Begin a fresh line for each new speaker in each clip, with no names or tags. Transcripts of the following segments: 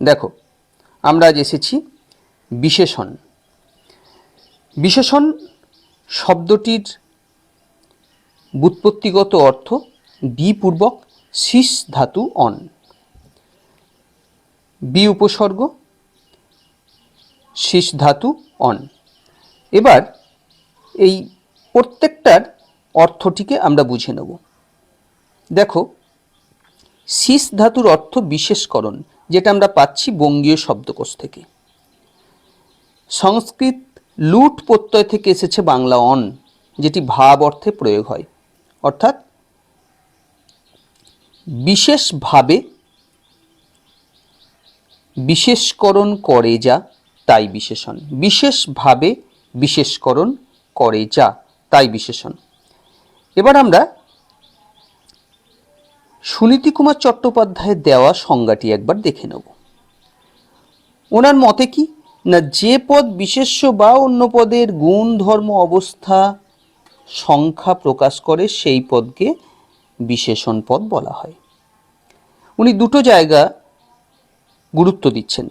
দেখো, আমরা আজ এসেছি বিশেষণ। বিশেষণ শব্দটির বুৎপত্তিগত অর্থ বিপূর্বক শীষ ধাতু অন। বি উপসর্গ, শীষ ধাতু অন। এবার এই প্রত্যেকটার অর্থটিকে আমরা বুঝে নেব। দেখো, শীষ ধাতুর অর্থ বিশেষকরণ যেটা আমরা পাচ্ছি বঙ্গীয় শব্দকোষ থেকে। সংস্কৃত লুট প্রত্যয় থেকে এসেছে বাংলা অন, যেটি ভাব অর্থে প্রয়োগ হয়। অর্থাৎ বিশেষভাবে বিশেষকরণ করে যা, তাই বিশেষণ। বিশেষভাবে বিশেষকরণ করে যা, তাই বিশেষণ। এবার আমরা সুনীতি কুমার চট্টোপাধ্যায়ের দেওয়া সংজ্ঞাটি একবার দেখে নেব। ওনার মতে কি? না, যে পদ বিশেষ্য বা অন্য পদের গুণ, ধর্ম, অবস্থা, সংখ্যা প্রকাশ করে সেই পদকে বিশেষণ পদ বলা হয়। উনি দুটো জায়গা গুরুত্ব দিচ্ছেন।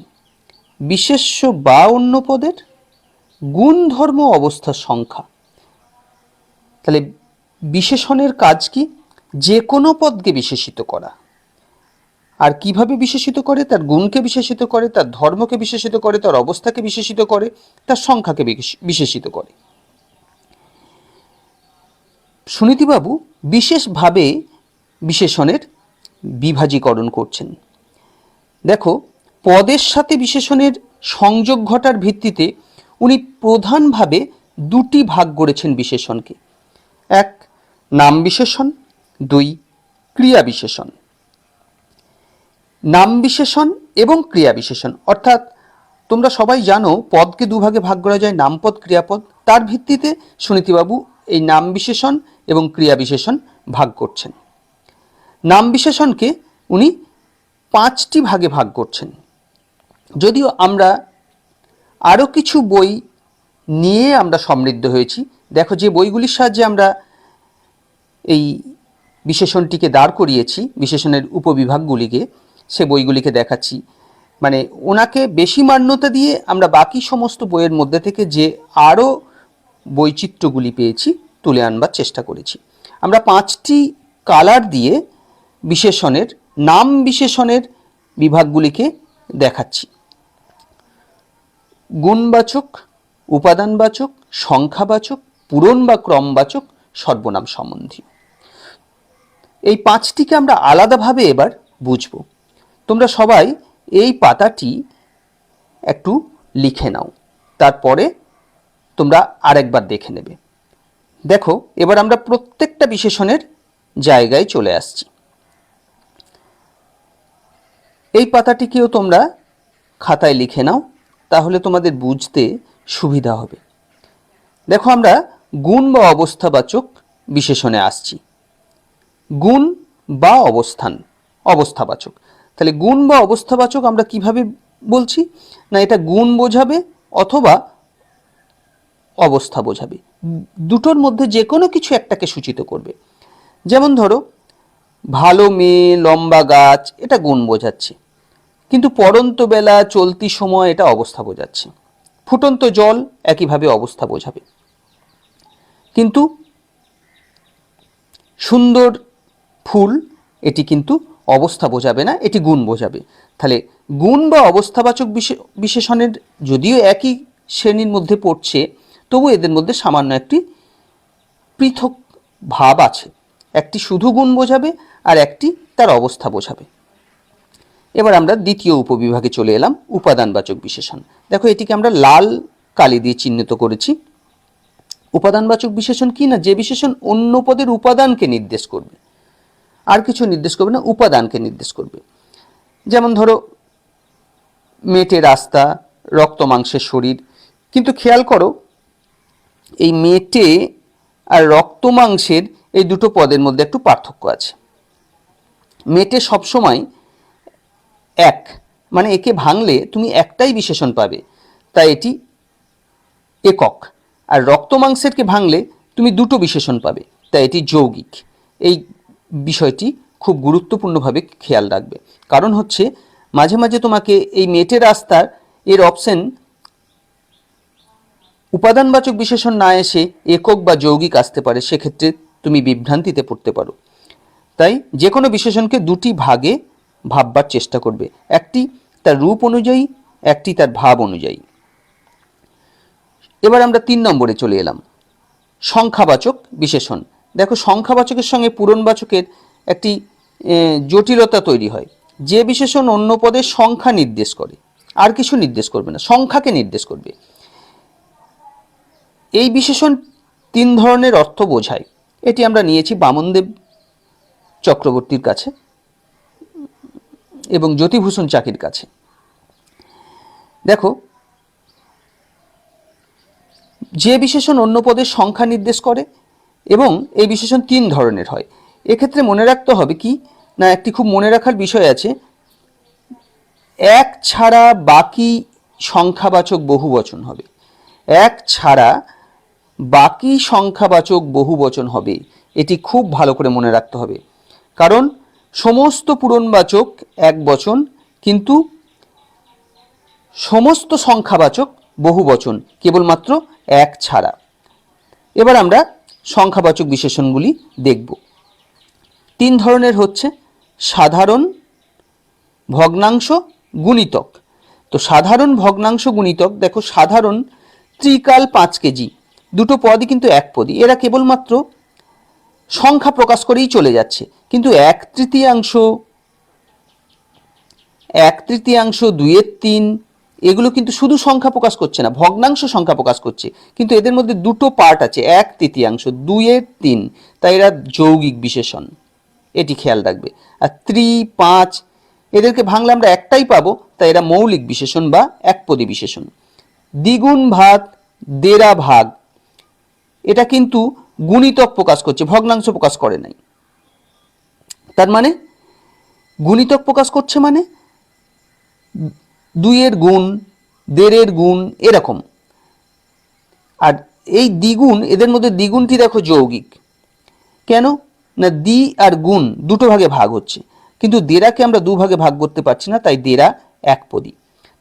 বিশেষ্য বা অন্য পদের, গুণ, ধর্ম অবস্থার সংখ্যা। তাহলে বিশেষণের কাজ কি? যে কোনো পদকে বিশেষিত করা। আর কীভাবে বিশেষিত করে? তার গুণকে বিশেষিত করে, তার ধর্মকে বিশেষিত করে, তার অবস্থাকে বিশেষিত করে, তার সংখ্যাকে বিশেষিত করে। সুনীতিবাবু বিশেষভাবে বিশেষণের বিভাজীকরণ করছেন। দেখো, পদের সাথে বিশেষণের সংযোগ ঘটার ভিত্তিতে উনি প্রধানভাবে দুটি ভাগ করেছেন বিশেষণকে। এক, নাম বিশেষণ দুই, ক্রিয়া বিশেষণ। নাম বিশেষণ এবং ক্রিয়া বিশেষণ। অর্থাৎ তোমরা সবাই জানো পদকে দুভাগে ভাগ করা যায় নামপদ, ক্রিয়াপদ। তার ভিত্তিতে সুনীতিবাবু এই নাম বিশেষণ এবং ক্রিয়া বিশেষণ ভাগ করছেন। নাম বিশেষণকে উনি পাঁচটি ভাগে ভাগ করছেন। যদিও আমরা আরও কিছু বই নিয়ে আমরা সমৃদ্ধ হয়েছি। দেখো যে বইগুলির সাহায্যে আমরা এই বিশেষণটিকে দাঁড় করিয়েছি, বিশেষণের উপবিভাগগুলিকে, সে বইগুলিকে দেখাচ্ছি। মানে ওনাকে বেশি মান্যতা দিয়ে আমরা বাকি সমস্ত বইয়ের মধ্যে থেকে যে আরও বৈচিত্র্যগুলি পেয়েছি, তুলে আনবার চেষ্টা করেছি। আমরা পাঁচটি কালার দিয়ে বিশেষণের, নাম বিশেষণের বিভাগগুলিকে দেখাচ্ছি। গুণবাচক, উপাদানবাচক, সংখ্যাবাচক, পূরণ বা ক্রমবাচক, সর্বনাম সম্বন্ধীয়। এই পাঁচটিকে আমরা আলাদাভাবে এবার বুঝব। তোমরা সবাই এই পাতাটি একটু লিখে নাও, তারপরে তোমরা আরেকবার দেখে নেবে। দেখো, এবার আমরা প্রত্যেকটা বিশেষণের জায়গায় চলে আসছি। এই পাতাটিকেও তোমরা খাতায় লিখে নাও, তাহলে তোমাদের বুঝতে সুবিধা হবে। দেখো, আমরা গুণ বা অবস্থাবাচক বিশেষণে আসছি। গুণ বা অবস্থান, অবস্থাবাচক। তাহলে গুণ বা অবস্থাবাচক আমরা কীভাবে বলছি? না, এটা গুণ বোঝাবে অথবা অবস্থা বোঝাবে। দুটোর মধ্যে যে কোনো কিছু একটাকে সূচিত করবে। যেমন ধরো, ভালো মেয়ে, লম্বা গাছ, এটা গুণ বোঝাচ্ছে। কিন্তু পড়ন্ত বেলা, চলতি সময় এটা অবস্থা বোঝাচ্ছে। ফুটন্ত জল একইভাবে অবস্থা বোঝাবে। কিন্তু সুন্দর ফুল, এটি কিন্তু অবস্থা বোঝাবে না, এটি গুণ বোঝাবে। তাহলে গুণ বা অবস্থাবাচক বিশে- বিশেষণের যদিও একই শ্রেণির মধ্যে পড়ছে, তবু এদের মধ্যে সামান্য একটি পৃথক ভাব আছে। একটি শুধু গুণ বোঝাবে আর একটি তার অবস্থা বোঝাবে। এবার আমরা দ্বিতীয় উপবিভাগে চলে এলাম, উপাদানবাচক বিশেষণ। দেখো, এটিকে আমরা লাল কালি দিয়ে চিহ্নিত করেছি। উপাদানবাচক বিশেষণ কি না? যে বিশেষণ অন্য পদের উপাদানকে নির্দেশ করবে। আর কিছু নির্দেশ করবে না, উপাদানকে নির্দেশ করবে। যেমন ধরো, মেটে রাস্তা, রক্ত, মাংসের শরীর। কিন্তু খেয়াল করো, এই মেটে আর রক্ত, মাংসের এই দুটো পদের মধ্যে একটু পার্থক্য আছে। মেটে সবসময় এক মানে একে ভাঙলে তুমি একটাই বিশেষণ পাবে, তাই এটি একক। আর রক্ত, মাংসেরকে ভাঙলে তুমি দুটো বিশেষণ পাবে, তাই এটি যৌগিক। এই বিষয়টি খুব গুরুত্বপূর্ণভাবে খেয়াল রাখবে। কারণ হচ্ছে, মাঝে মাঝে তোমাকে এই মেটে রাস্তার এর অপশন উপাদানবাচক বিশেষণ না এসে একক বা যৌগিক আসতে পারে, সেক্ষেত্রে তুমি বিভ্রান্তিতে পড়তে পারো। তাই যে কোনো বিশেষণকে দুটি ভাগে ভাববার চেষ্টা করবে। একটি তার রূপ অনুযায়ী, একটি তার ভাব অনুযায়ী। এবার আমরা তিন নম্বরে চলে এলাম। সংখ্যাবাচক বিশেষণ। দেখো সংখ্যাবাচকের সঙ্গে পূরণবাচকের একটি জটিলতা তৈরি হয়। যে বিশেষণ অন্য পদের সংখ্যা নির্দেশ করে, আর কিছু নির্দেশ করবে না, সংখ্যাকে নির্দেশ করবে। এই বিশেষণ তিন ধরনের অর্থ বোঝায়। এটি আমরা নিয়েছি বামনদেব চক্রবর্তীর কাছে এবং জ্যোতিভূষণ চাকির কাছে। দেখো, যে বিশেষণ অন্য পদের সংখ্যা নির্দেশ করে এবং এই বিশেষণ তিন ধরনের হয়। এক্ষেত্রে মনে রাখতে হবে কি? না, একটি খুব মনে রাখার বিষয় আছে। এক ছাড়া বাকি সংখ্যাবাচক বহুবচন হবে। এক ছাড়া বাকি সংখ্যাবাচক বহুবচন হবে। এটি খুব ভালো করে মনে রাখতে হবে। কারণ সমস্ত পূরণবাচক এক বচন, কিন্তু সমস্ত সংখ্যাবাচক বহুবচন কেবলমাত্র এক ছাড়া। এবার আমরা সংখ্যাবাচক বিশেষণগুলি দেখব। তিন ধরনের হচ্ছে সাধারণ ভগ্নাংশ গুণিতক। তো সাধারণ ভগ্নাংশ গুণিতক, দেখো সাধারণ ত্রিকাল পাঁচ কেজি, দুটো পদই কিন্তু এক পদই, এরা কেবলমাত্র সংখ্যা প্রকাশ করেই চলে যাচ্ছে। কিন্তু এক তৃতীয়াংশ এক তৃতীয়াংশ, দুইয়ের তিন এগুলো কিন্তু শুধু সংখ্যা প্রকাশ করছে না, ভগ্নাংশ সংখ্যা প্রকাশ করছে। কিন্তু এদের মধ্যে দুটো পার্ট আছে, এক তৃতীয়াংশ দুইয়ের তিন। তাই এরা যৌগিক বিশেষণ। এটি খেয়াল রাখবে। আর ত্রি, পাঁচ, এদেরকে ভাঙলে আমরা একটাই পাবো, তাই এরা মৌলিক বিশেষণ বা একপদী বিশেষণ। দ্বিগুণ ভাগ দেরা ভাগ, এটা কিন্তু গুণিতক প্রকাশ করছে, ভগ্নাংশ প্রকাশ করে নাই। তার মানে গুণিতক প্রকাশ করছে মানে? দুইয়ের গুণ, দেড়ের গুণ এরকম। আর এই দ্বিগুণ, এদের মধ্যে দ্বিগুণটি দেখো যৌগিক। কেন? না দ্বি আর গুণ দুটো ভাগে ভাগ হচ্ছে। কিন্তু দেরাকে আমরা দুভাগে ভাগ করতে পারছি না, তাই দেরা এক পদী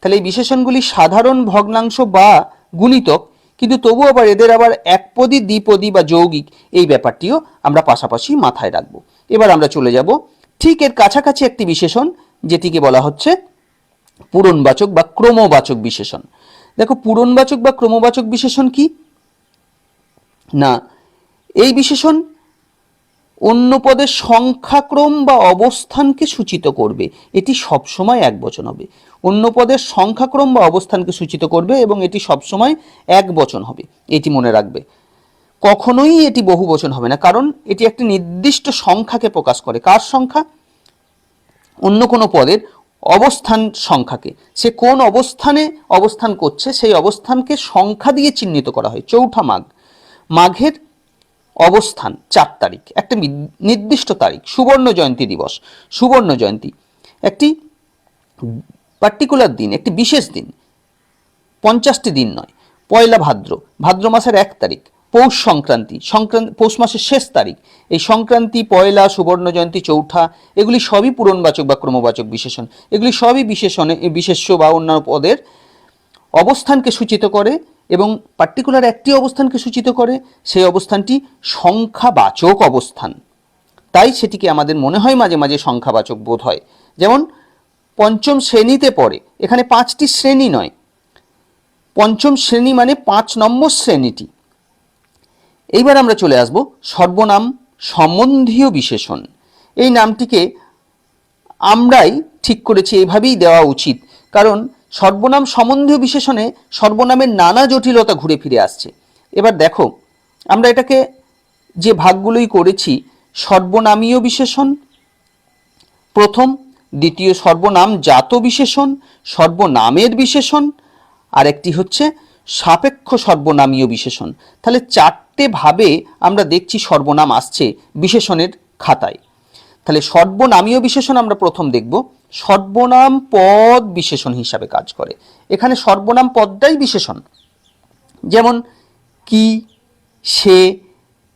তাহলে এই বিশেষণগুলি সাধারণ ভগ্নাংশ বা গুণিতক, কিন্তু তবু আবার এদের আবার একপদী দ্বিপদী বা যৌগিক এই ব্যাপারটিও আমরা পাশাপাশি মাথায় রাখব। এবার আমরা চলে যাব। ঠিক এর কাছাকাছি একটি বিশেষণ, যেটিকে বলা হচ্ছে পূরণবাচক বা ক্রমবাচক বিশেষণ। দেখো, পূরণবাচক বা ক্রমবাচক বিশেষণ কি? না, এই বিশেষণ অন্য পদের সংখ্যাক্রম বা অবস্থানকে সূচিত করবে। এটি সবসময় এক বচন হবে। অন্য পদের সংখ্যাক্রম বা অবস্থানকে সূচিত করবে এবং এটি সবসময় এক বচন হবে। এটি মনে রাখবে। কখনোই এটি বহু বচন হবে না, কারণ এটি একটি নির্দিষ্ট সংখ্যাকে প্রকাশ করে। কার সংখ্যা? অন্য কোনো পদের অবস্থান সংখ্যাকে। সে কোন অবস্থানে অবস্থান করছে, সেই অবস্থানকে সংখ্যা দিয়ে চিহ্নিত করা হয়। চৌঠা মাঘ। মাঘের অবস্থান, চার তারিখ। একটা নির্দিষ্ট তারিখ, সুবর্ণ জয়ন্তী দিবস। সুবর্ণ জয়ন্তী। একটি পার্টিকুলার দিন, একটি বিশেষ দিন। পঞ্চাশটি দিন নয়। পয়লা ভাদ্র। ভাদ্র মাসের এক তারিখ। পৌষ সংক্রান্তি সংক্রান্তি পৌষ মাসের শেষ তারিখ। এই সংক্রান্তি, পয়লা, সুবর্ণ জয়ন্তী, চৌঠা, এগুলি সবই পূরণবাচক বা ক্রমবাচক বিশেষণ। এগুলি সবই বিশেষণে, বিশেষ্য বা অন্যান্য পদের অবস্থানকে সূচিত করে এবং পার্টিকুলার একটি অবস্থানকে সূচিত করে, সেই অবস্থানটি সংখ্যাবাচক অবস্থান। তাই সেটিকে আমাদের মনে হয় মাঝে মাঝে সংখ্যাবাচক বোধ হয়। যেমন, পঞ্চম শ্রেণীতে পড়ে, এখানে পাঁচটি শ্রেণি নয়। পঞ্চম শ্রেণি মানে পাঁচ নম্বর শ্রেণীটি। এইবার আমরা চলে আসব সর্বনাম সম্বন্ধীয় বিশেষণ। এই নামটিকে আমরাই ঠিক করেছি, এভাবেই দেওয়া উচিত। কারণ সর্বনাম সম্বন্ধীয় বিশেষণে সর্বনামের নানা জটিলতা ঘুরে ফিরে আসছে। এবার দেখো, আমরা এটাকে যে ভাগগুলোই করেছি, সর্বনামীয় বিশেষণ, প্রথম, দ্বিতীয় সর্বনাম জাত বিশেষণ, সর্বনামের বিশেষণ আর একটি হচ্ছে সাপেক্ষ সর্বনামীয় বিশেষণ। তাহলে চারটে ভাবে আমরা দেখছি সর্বনাম আসছে বিশেষণের খাতায়। তাহলে সর্বনামীয় বিশেষণ আমরা প্রথম দেখব। সর্বনাম পদ বিশেষণ হিসাবে কাজ করে। এখানে সর্বনাম পদটাই বিশেষণ। যেমন কি, সে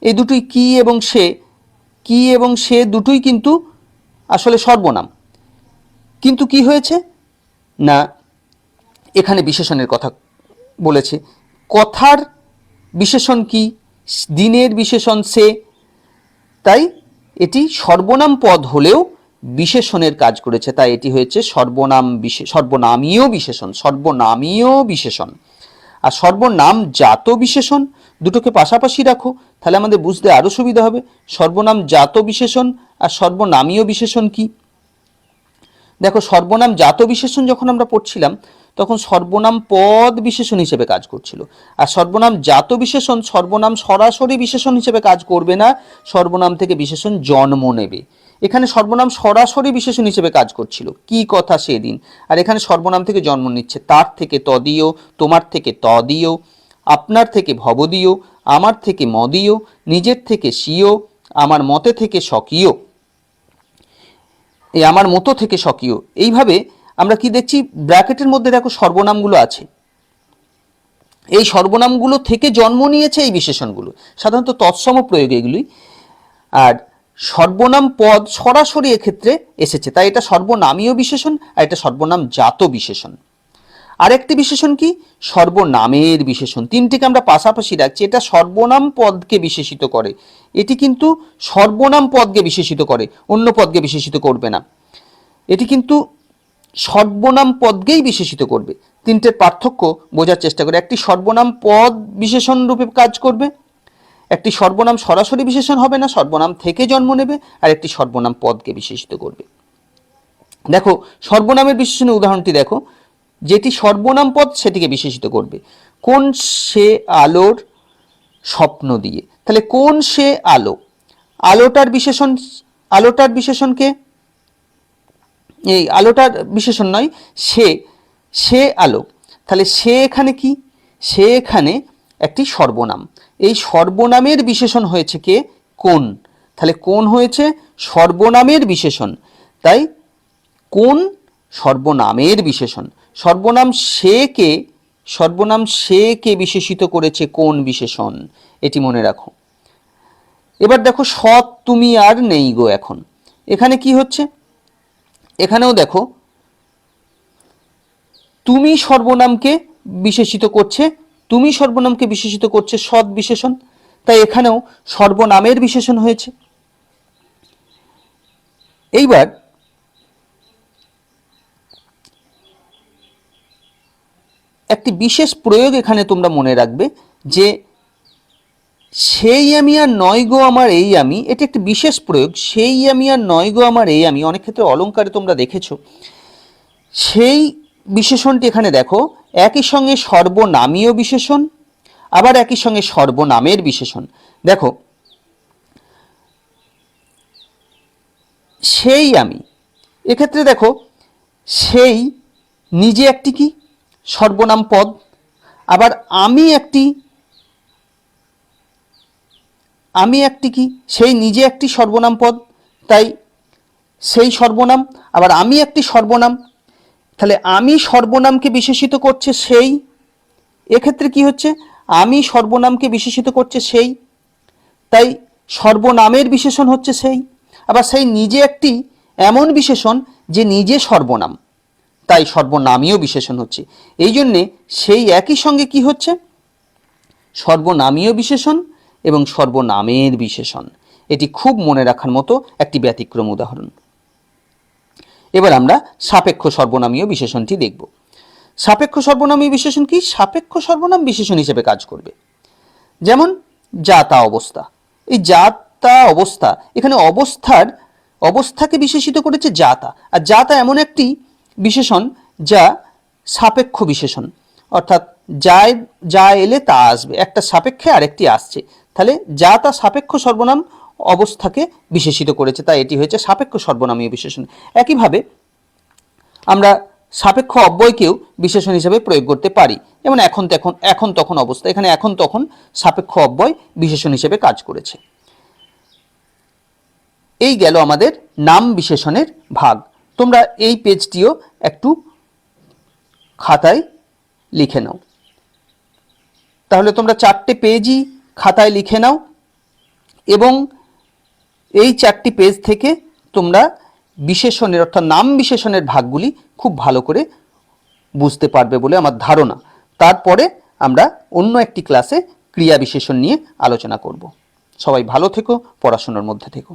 এই দুটোই কি এবং সে। কি এবং সে দুটোই কিন্তু আসলে সর্বনাম। কিন্তু কি হয়েছে? না, এখানে বিশেষণের কথা বলেছে। কথার বিশেষণ কি? দিনের বিশেষণ সে। তাই এটি সর্বনাম পদ হলেও বিশেষণের কাজ করেছে। তাই এটি হয়েছে সর্বনাম বিশে সর্বনামীয় বিশেষণ সর্বনামীয় বিশেষণ। আর সর্বনাম জাত বিশেষণ দুটোকে পাশাপাশি রাখো, তাহলে আমাদের বুঝতে আরও সুবিধা হবে। সর্বনাম জাত বিশেষণ আর সর্বনামীয় বিশেষণ কি? দেখো সর্বনাম জাত বিশেষণ যখন আমরা পড়ছিলাম, তখন সর্বনাম পদ বিশেষণ হিসেবে কাজ করছিল। আর সর্বনাম জাত বিশেষণ, সর্বনাম সরাসরি বিশেষণ হিসেবে কাজ করবে না, সর্বনাম থেকে বিশেষণ জন্ম নেবে। এখানে সর্বনাম সরাসরি বিশেষণ হিসেবে কাজ করছিল। কি কথা সেদিন? আর এখানে সর্বনাম থেকে জন্ম নিচ্ছে। তার থেকে তদীয়, তোমার থেকে তদীয়, আপনার থেকে ভবদীয়, আমার থেকে মদীয়, নিজের থেকে স্বীয়, আমার মতে থেকে স্বকীয়। এই আমার মতো থেকে স্বকীয় এইভাবে আমরা কি দেখছি? ব্র্যাকেটের মধ্যে দেখো সর্বনামগুলো আছে। এই সর্বনামগুলো থেকে জন্ম নিয়েছে এই বিশেষণগুলো। সাধারণত তৎসম প্রয়োগ এগুলি। আর সর্বনাম পদ সরাসরি এক্ষেত্রে এসেছে। তাই এটা সর্বনামীয় বিশেষণ আর এটা সর্বনাম জাত বিশেষণ। আরেকটি বিশেষণ কি? সর্বনামের বিশেষণ। তিনটিকে আমরা পাশাপাশি রাখছি। এটা সর্বনাম পদকে বিশেষিত করে। এটি কিন্তু সর্বনাম পদকে বিশেষিত করে। অন্য পদকে বিশেষিত করবে না। এটি কিন্তু সর্বনাম পদকেই বিশেষিত করবে। তিনটের পার্থক্য বোঝার চেষ্টা করে। একটি সর্বনাম পদ বিশেষণ রূপে কাজ করবে। একটি সর্বনাম সরাসরি বিশেষণ হবে না, সর্বনাম থেকে জন্ম নেবে, আর একটি সর্বনাম পদকে বিশেষিত করবে। দেখো, সর্বনামের বিশেষণের উদাহরণটি দেখো। যেটি সর্বনাম পদ সেটিকে বিশেষিত করবে। কোন সে আলোর স্বপ্ন দিয়ে? তাহলে কোন সে আলো? আলোটার বিশেষণ, আলোটার বিশেষণকে এই আলোটার বিশেষণ নয়, সে সে আলো। তাহলে সে এখানে কি? সে এখানে একটি সর্বনাম। এই সর্বনামের বিশেষণ হয়েছে কে? কোন। তাহলে কোন হয়েছে? সর্বনামের বিশেষণ। তাই কোন? সর্বনামের বিশেষণ। সর্বনাম সে কে, সর্বনাম সে কে বিশেষিত করেছে কোন বিশেষণ? এটি মনে রাখো। এবার দেখো সৎ তুমি আর নেই গো এখন। এখানে কি হচ্ছে? এখানেও দেখো, তুমি সর্বনামকে বিশেষিত করছে, তুমি সর্বনামকে বিশেষিত করছে সৎ বিশেষণ। তাই এখানেও সর্বনামের বিশেষণ হয়েছে। এইবার একটি বিশেষ প্রয়োগ এখানে তোমরা মনে রাখবে যে সেই আমি আর নয় গো আমার এই আমি, এটি একটি বিশেষ প্রয়োগ। সেই আমি আর নয় গো আমার এই আমি, অনেক ক্ষেত্রে অলঙ্কারে তোমরা দেখেছ। সেই বিশেষণটি এখানে দেখো, একই সঙ্গে সর্বনামীয় বিশেষণ, আবার একই সঙ্গে সর্বনামের বিশেষণ। দেখো, সেই আমি, এক্ষেত্রে দেখো, সেই নিজে একটি কি? সর্বনাম পদ। আবার আমি একটি আমি একটি কি? সেই নিজে একটি সর্বনাম পদ, তাই সেই সর্বনাম। আবার আমি একটি সর্বনাম, তাহলে আমি সর্বনামকে বিশেষিত করছে সেই। এক্ষেত্রে কি হচ্ছে? আমি সর্বনামকে বিশেষিত করছে সেই, তাই সর্বনামের বিশেষণ হচ্ছে সেই। আবার সেই নিজে একটি এমন বিশেষণ যে নিজে সর্বনাম। তাই সর্বনামীয় বিশেষণ হচ্ছে। এই জন্যে সেই একই সঙ্গে কি হচ্ছে? সর্বনামীয় বিশেষণ এবং সর্বনামের বিশেষণ। এটি খুব মনে রাখার মতো একটি ব্যতিক্রম উদাহরণ। এবার আমরা সাপেক্ষ সর্বনামীয় বিশেষণটি দেখব। সাপেক্ষ সর্বনামীয় বিশেষণ কি? সাপেক্ষ সর্বনাম বিশেষণ হিসেবে কাজ করবে। যেমন, যাতা অবস্থা। এই যাতা অবস্থা, এখানে অবস্থার, অবস্থাকে বিশেষিত করেছে যাতা। আর যাতা এমন একটি বিশেষণ, যা সাপেক্ষ বিশেষণ। অর্থাৎ যায় যা এলে তা আসবে। একটা সাপেক্ষে আরেকটি আসছে। তাহলে যা তা সাপেক্ষ সর্বনাম অবস্থাকে বিশেষিত করেছে। তাই এটি হয়েছে সাপেক্ষ সর্বনামীয় বিশেষণ। একইভাবে আমরা সাপেক্ষ অব্যয়কেও বিশেষণ হিসেবে প্রয়োগ করতে পারি। যেমন এখন তখন এখন তখন অবস্থা। এখানে এখন তখন সাপেক্ষ অব্যয় বিশেষণ হিসেবে কাজ করেছে। এই গেল আমাদের নাম বিশেষণের ভাগ। তোমরা এই পেজটিও একটু খাতায় লিখে নাও। তাহলে তোমরা চারটে পেজই খাতায় লিখে নাও এবং এই চারটি পেজ থেকে তোমরা বিশেষণের অর্থাৎ নাম বিশেষণের ভাগগুলি খুব ভালো করে বুঝতে পারবে বলে আমার ধারণা। তারপরে আমরা অন্য একটি ক্লাসে ক্রিয়া বিশেষণ নিয়ে আলোচনা করব। সবাই ভালো থেকো, পড়াশোনার মধ্যে থেকো।